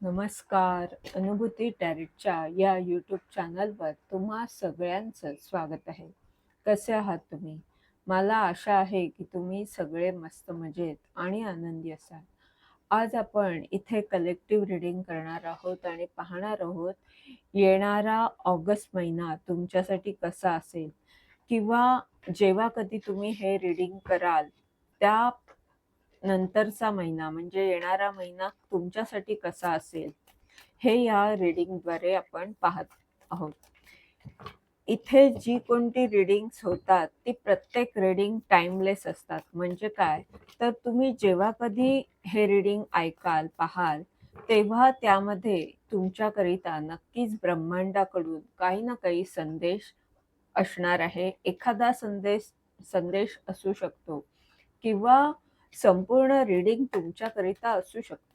नमस्कार. अनुभूती टॅरेटच्या या यूट्यूब चॅनलवर तुम्हा सगळ्यांचं स्वागत आहे. कसे आहात तुम्ही? मला आशा आहे की तुम्ही सगळे मस्त मजेत आणि आनंदी असाल. आज आपण इथे कलेक्टिव्ह रिडिंग करणार आहोत आणि पाहणार आहोत येणारा ऑगस्ट महिना तुमच्यासाठी कसा असेल? किंवा जेव्हा कधी तुम्ही हे रिडिंग कराल त्या नंतरचा महिना म्हणजे येणारा महिना तुमच्यासाठी कसा असेल हे या रिडिंगद्वारे आपण पाहत आहोत. इथे जी कोणती रिडिंग्स होतात ती प्रत्येक रिडिंग टाइमलेस असतात. म्हणजे काय? तर तुम्ही जेव्हा कधी हे रिडिंग ऐकाल पाहाल तेव्हा त्यामध्ये तुमच्याकरिता नक्कीच ब्रह्मांडाकडून काही ना काही संदेश असणार आहे. एखादा संदेश संदेश असू शकतो किंवा संपूर्ण रीडिंग तुमच्याकरिता असू शकतं.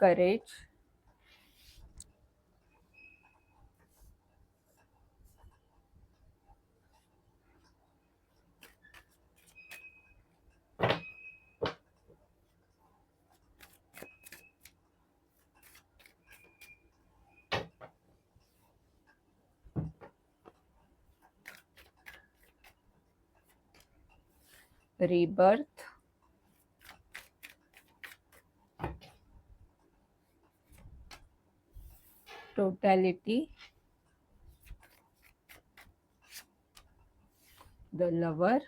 Courage rebirth. Totality. The lover.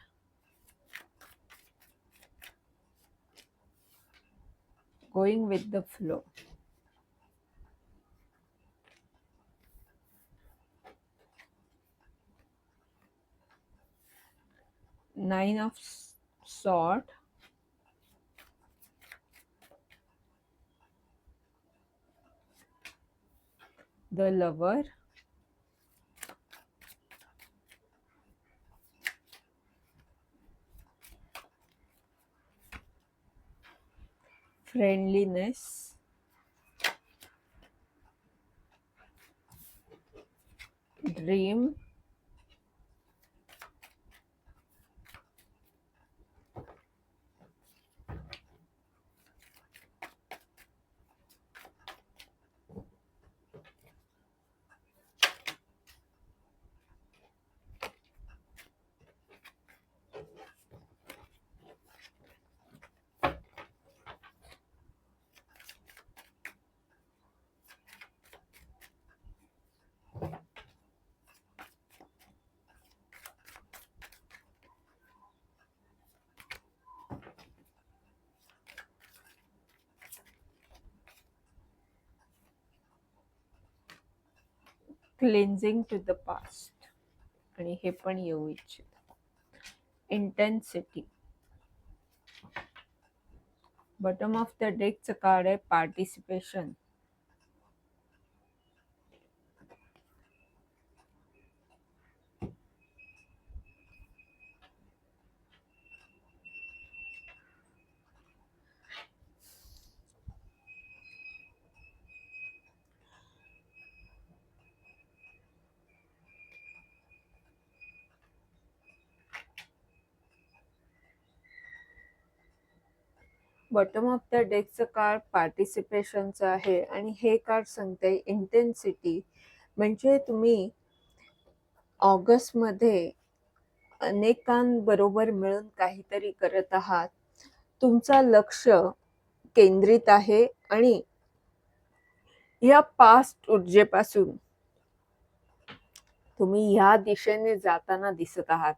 Going with the flow. Nine of sword the lover. Friendliness. Dream cleansing to the past आणि हे पण येऊ इच्छित. इंटेन्सिटी बॉटम ऑफ द डेकचं कार्ड आहे पार्टिसिपेशन बॉटम ऑफ द डेकचं कार्ड पार्टिसिपेशनचं आहे आणि हे कार्ड सांगते इंटेन्सिटी म्हणजे तुम्ही ऑगस्टमध्ये अनेकांबरोबर मिळून काहीतरी करत आहात. तुमचा लक्ष केंद्रित आहे आणि या पास्ट ऊर्जेपासून तुम्ही ह्या दिशेने जाताना दिसत आहात.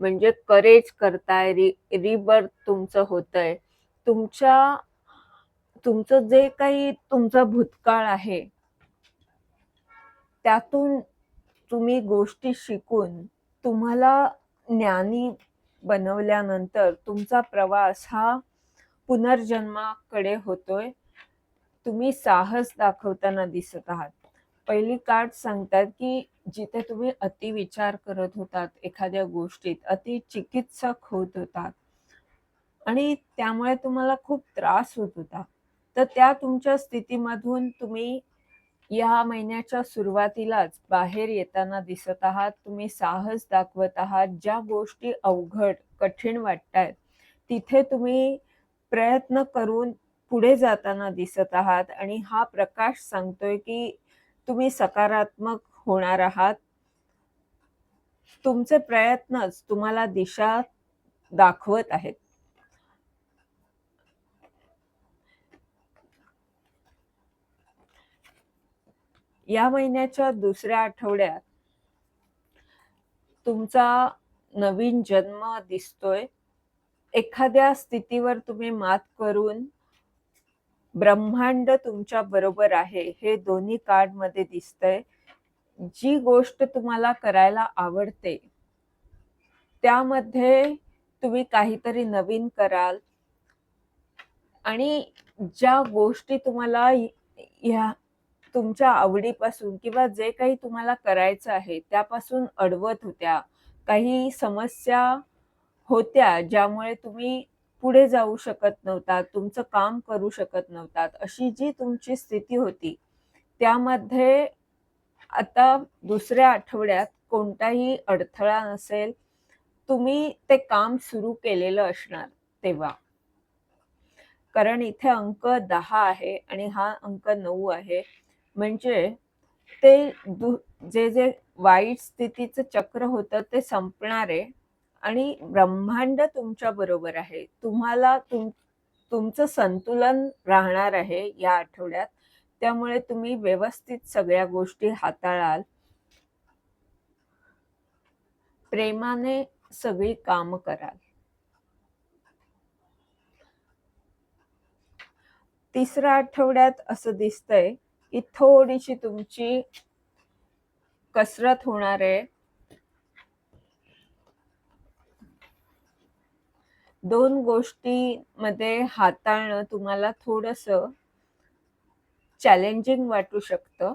म्हणजे करेज करताय रि रिबर्थ तुमचं होतंय. तुमच्या तुमचं जे काही तुमचा भूतकाळ आहे त्यातून तुम्ही गोष्टी शिकून तुम्हाला ज्ञानी बनवल्यानंतर तुमचा प्रवास हा पुनर्जन्माकडे होतोय. तुम्ही साहस दाखवताना दिसत आहात. पहिली कार्ड सांगतात की जिथे तुम्ही अतिविचार करत होतात एखाद्या गोष्टीत अति चिकित्सक होत होतात. आणि त्यामुळे तुम्हाला खूप त्रास होत होता. तर त्या तुमच्या स्थितीमधून तुम्ही या महिन्याच्या सुरुवातीलाच बाहेर येताना दिसत आहात तुम्ही साहस दाखवत आहात ज्या गोष्टी अवघड कठीण वाटतायत तिथे तुम्ही प्रयत्न करून पुढे जाताना दिसत आहात आणि हा प्रकाश सांगतोय की तुम्ही सकारात्मक होणार आहात. तुमचे प्रयत्नच तुम्हाला दिशा दाखवत आहेत. या महिन्याच्या दुसऱ्या आठवड्यात तुमचा नवीन जन्म दिसतोय. एखाद्या स्थितीवर तुम्ही मात करून ब्रह्मांड तुमच्या बरोबर आहे हे दोन्ही कार्डमध्ये दिसतंय. जी गोष्ट तुम्हाला करायला आवडते त्यामध्ये तुम्ही काहीतरी नवीन कराल. आणि ज्या गोष्टी तुम्हाला ह्या तुमच्या आवडीपासून किंवा जे काही तुम्हाला करायचं आहे त्यापासून अडवत होत्या. काही समस्या होत्या ज्यामुळे तुम्ही पुढे जाऊ शकत नव्हता तुमचं काम करू शकत नव्हतात अशी जी तुमची स्थिती होती त्यामध्ये आता दुसऱ्या आठवड्यात कोणताही अडथळा नसेल तुम्ही ते काम सुरू केलेलं असणार तेव्हा. कारण इथे अंक दहा आहे आणि हा अंक नऊ आहे. म्हणजे ते दु जे जे वाईट स्थितीचं चक्र होतं ते संपणार आहे आणि ब्रह्मांड तुमच्या बरोबर आहे. तुम्हाला तुम तुमचं संतुलन राहणार आहे या आठवड्यात. त्यामुळे तुम्ही व्यवस्थित सगळ्या गोष्टी हाताळाल. प्रेमाने सगळी काम कराल. तिसऱ्या आठवड्यात असं दिसतंय की थोडीशी तुमची कसरत होणार आहे. दोन गोष्टीमध्ये हाताळणं तुम्हाला थोडस चॅलेंजिंग वाटू शकतं.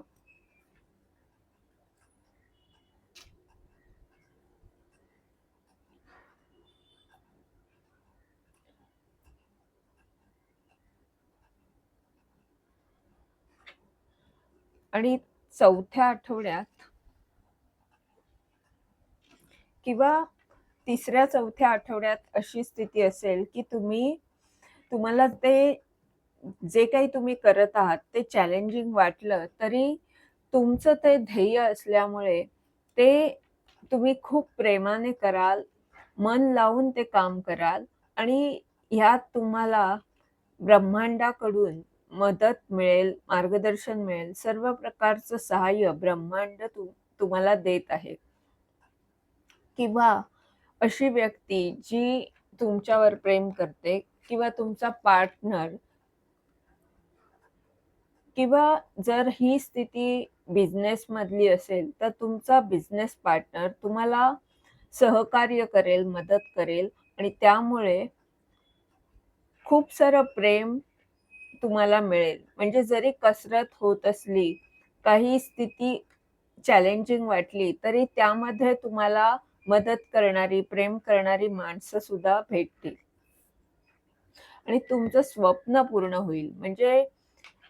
आणि चौथ्या आठवड्यात किंवा तिसऱ्या चौथ्या आठवड्यात अशी स्थिती असेल की तुम्ही तुम्हाला ते जे काही तुम्ही करत आहात ते चॅलेंजिंग वाटलं तरी तुमचं ते ध्येय असल्यामुळे ते तुम्ही खूप प्रेमाने कराल मन लावून ते काम कराल आणि ह्यात तुम्हाला ब्रह्मांडाकडून मदत मिळेल मार्गदर्शन मिळेल सर्व प्रकारचं सहाय्य ब्रह्मांड तु तुम्हाला देत आहे. किंवा अशी व्यक्ती जी तुमच्यावर प्रेम करते किंवा तुमचा पार्टनर किंवा जर ही स्थिती बिझनेस मधली असेल तर तुमचा बिझनेस पार्टनर तुम्हाला सहकार्य करेल मदत करेल आणि त्यामुळे खूप सारं प्रेम तुम्हाला मिळेल. म्हणजे जरी कसरत होत असली काही स्थिती चॅलेंजिंग वाटली तरी त्यामध्ये तुम्हाला मदत करणारी प्रेम करणारी माणसं सुद्धा भेटतील. आणि तुमचं स्वप्न पूर्ण होईल. म्हणजे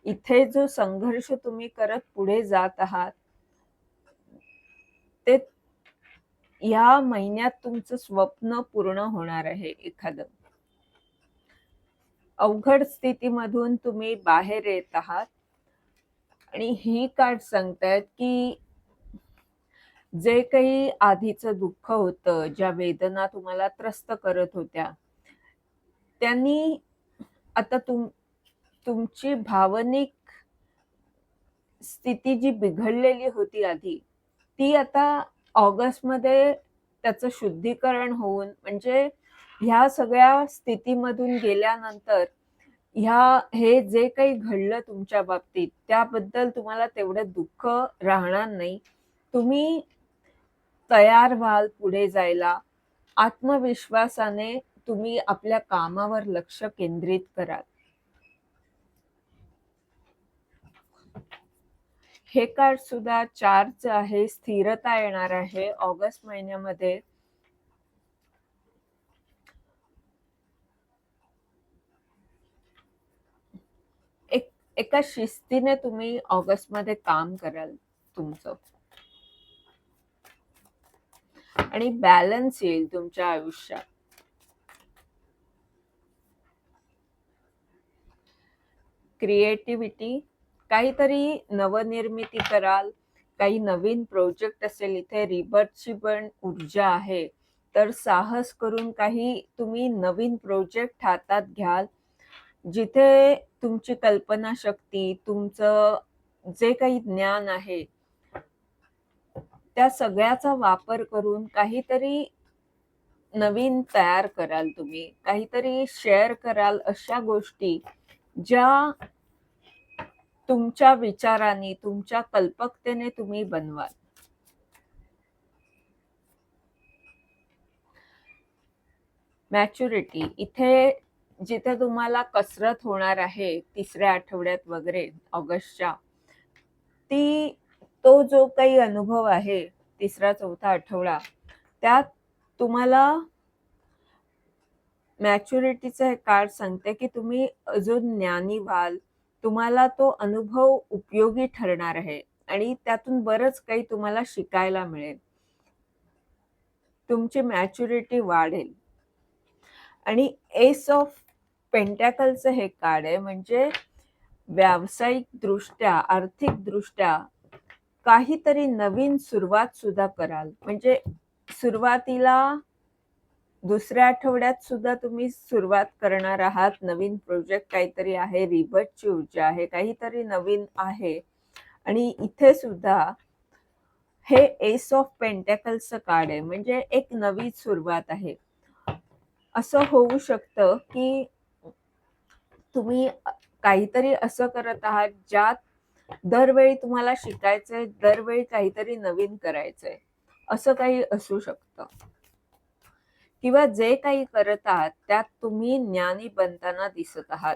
इथे जो संघर्ष तुम्ही करत पुढे जात आहात ते या महिन्यात तुमचं स्वप्न पूर्ण होणार आहे एखादं. अवघड स्थितीमधून तुम्ही बाहेर येत आहात. आणि ही कार्ड सांगतायत की जे काही आधीचं दुःख होतं ज्या वेदना तुम्हाला त्रस्त करत होत्या त्यांनी आता तुम तुमची भावनिक स्थिती जी बिघडलेली होती आधी ती आता ऑगस्टमध्ये त्याचं शुद्धीकरण होऊन म्हणजे ह्या सगळ्या स्थितीमधून गेल्यानंतर ह्या हे जे काही घडलं तुमच्या बाबतीत त्याबद्दल तुम्हाला तेवढं दुःख राहणार नाही. तुम्ही तयार व्हाल पुढे जायला. आत्मविश्वासाने तुम्ही आपल्या कामावर लक्ष केंद्रित कराल. हे कार्ड सुद्धा चारच आहे स्थिरता येणार आहे. ऑगस्ट महिन्यामध्ये एका शिस्तीने तुम्ही ऑगस्टमध्ये काम कराल तुमचं. आणि बॅलन्स येईल तुमच्या आयुष्यात. क्रिएटिव्हिटी काहीतरी नवनिर्मिती कराल काही नवीन प्रोजेक्ट असेल इथे रिबर्थची पण ऊर्जा आहे. तर साहस करून काही तुम्ही नवीन प्रोजेक्ट हातात घ्याल जिथे तुमची कल्पनाशक्ती तुमचं जे काही ज्ञान आहे त्या सगळ्याचा वापर करून काहीतरी नवीन तयार कराल तुम्ही. काहीतरी शेअर कराल अशा गोष्टी ज्या तुमच्या विचाराने तुमच्या कल्पकतेने तुम्ही बनवाल. मॅच्युरिटी इथे जिथे तुम्हाला कसरत होणार आहे तिसऱ्या आठवड्यात वगैरे ऑगस्टच्या ती तो जो काही अनुभव आहे तिसरा चौथा आठवडा त्यात तुम्हाला मॅच्युरिटीचं हे कार्ड सांगते की तुम्ही अजून ज्ञानी व्हाल तुम्हाला तो अनुभव उपयोगी ठरणार आहे आणि त्यातून बरंच काही तुम्हाला शिकायला मिळेल. तुमची मॅच्युरिटी वाढेल. आणि एस ऑफ पेंटॅकलचं हे कार्ड आहे. म्हणजे व्यावसायिक दृष्ट्या आर्थिक दृष्ट्या काहीतरी नवीन सुरुवात सुद्धा कराल. म्हणजे सुरुवातीला दुसऱ्या आठवड्यात सुद्धा तुम्ही सुरुवात करणार आहात. नवीन प्रोजेक्ट काहीतरी आहे. रिबटची ऊर्जा आहे. काहीतरी नवीन आहे. आणि इथे सुद्धा हे एस ऑफ पेंटॅकलचं कार्ड आहे. म्हणजे एक नवी सुरुवात आहे. असं होऊ शकतं की तुम्ही काहीतरी असं करत आहात ज्यात दरवेळी तुम्हाला शिकायचंय दरवेळी काहीतरी नवीन करायचंय. असं काही असू शकतं. किंवा जे काही करत आहात त्यात तुम्ही ज्ञानी बनताना दिसत आहात.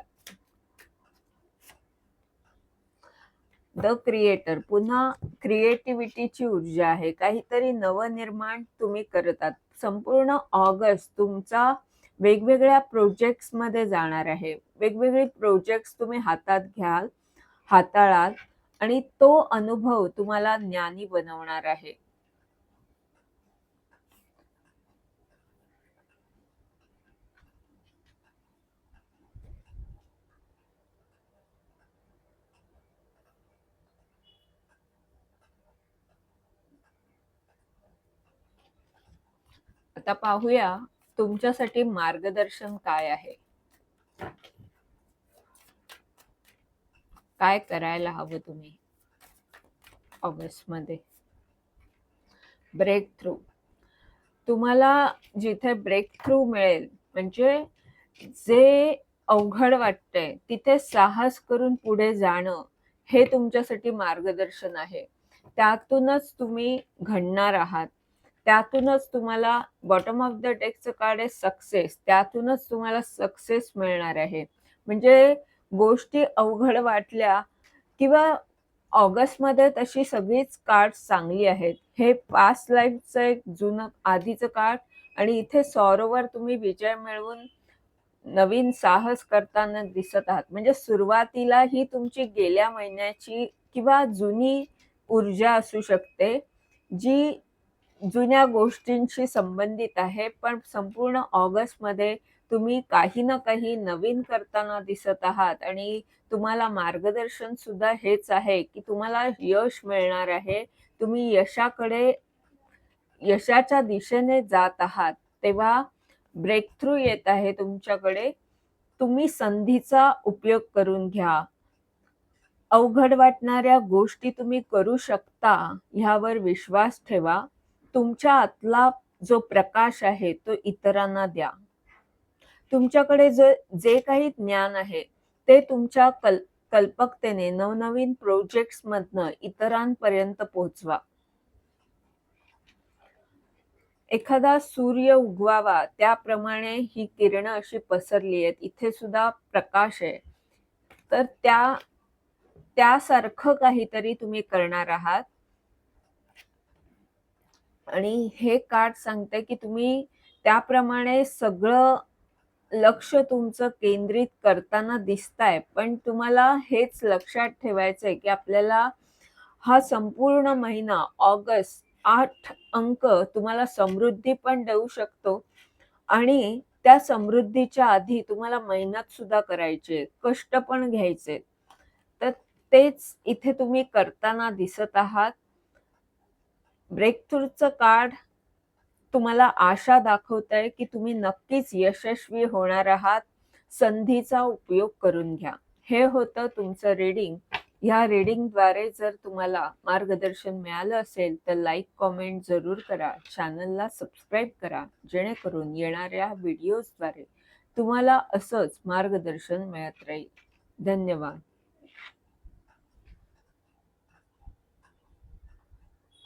The creator. पुन्हा क्रिएटिव्हिटीची ऊर्जा आहे. काहीतरी नवनिर्माण तुम्ही करत आहात. संपूर्ण ऑगस्ट तुमचा वेगवेगळ्या प्रोजेक्ट्समध्ये जाणार आहे. वेगवेगळे प्रोजेक्ट्स तुम्ही हातात घ्याल हाताळाल आणि तो अनुभव तुम्हाला ज्ञानी बनवणार आहे. आता पाहूया तुमच्यासाठी मार्गदर्शन काय आहे? काय करायला हवं तुम्ही? ऑगस्टमध्ये ब्रेक थ्रू तुम्हाला जिथे ब्रेक थ्रू मिळेल म्हणजे जे अवघड वाटतंय तिथे साहस करून पुढे जाणं हे तुमच्यासाठी मार्गदर्शन आहे. त्यातूनच तुम्ही घडणार आहात. त्यातूनच तुम्हाला बॉटम ऑफ द डेकचं कार्ड आहे सक्सेस त्यातूनच तुम्हाला सक्सेस मिळणार आहे. म्हणजे गोष्टी अवघड वाटल्या किंवा ऑगस्टमध्ये तशी सगळीच कार्ड चांगली आहेत. हे पास्ट लाईफचं एक जुनं आधीचं कार्ड आणि इथे सौरवर तुम्ही विजय मिळवून नवीन साहस करताना दिसत आहात. म्हणजे सुरुवातीला ही तुमची गेल्या महिन्याची किंवा जुनी ऊर्जा असू शकते जी जुन्या गोष्टींशी संबंधित आहे पण संपूर्ण ऑगस्टमध्ये तुम्ही काही ना काही नवीन करताना दिसत आहात आणि तुम्हाला मार्गदर्शन सुद्धा हेच आहे की तुम्हाला यश मिळणार आहे. तुम्ही यशाकडे यशाच्या दिशेने जात आहात. तेव्हा ब्रेक थ्रू येत आहे तुमच्याकडे. तुम्ही संधीचा उपयोग करून घ्या. अवघड वाटणाऱ्या गोष्टी तुम्ही करू शकता ह्यावर विश्वास ठेवा. तुमच्या आतला जो प्रकाश आहे तो इतरांना द्या. तुमच्याकडे जे जे काही ज्ञान आहे ते तुमच्या कल कल्पकतेने नवनवीन प्रोजेक्ट्स मधनं इतरांपर्यंत पोहोचवा. एखादा सूर्य उगवावा त्याप्रमाणे ही किरण अशी पसरली आहेत. इथे सुद्धा प्रकाश आहे. तर त्या त्यासारखं काहीतरी तुम्ही करणार आहात. आणि हे कार्ड सांगते की तुम्ही त्याप्रमाणे सगळं लक्ष तुमचं केंद्रित करताना दिसताय पण तुम्हाला हेच लक्षात ठेवायचंय की आपल्याला हा संपूर्ण महिना ऑगस्ट आठ अंक तुम्हाला समृद्धी पण देऊ शकतो आणि त्या समृद्धीच्या आधी तुम्हाला मेहनत सुद्धा करायचे कष्ट पण घ्यायचे. तर तेच इथे तुम्ही करताना दिसत आहात. ब्रेकथ्रूचं कार्ड तुम्हाला आशा दाखवत आहे की तुम्ही नक्कीच यशस्वी होणार आहात. संधीचा उपयोग करून घ्या. हे होतं तुमचं रीडिंग ह्या रीडिंगद्वारे जर तुम्हाला मार्गदर्शन मिळालं असेल तर लाईक कॉमेंट जरूर करा. चॅनलला सबस्क्राईब करा. जेणेकरून येणाऱ्या व्हिडिओजद्वारे तुम्हाला असंच मार्गदर्शन मिळत राहील. धन्यवाद.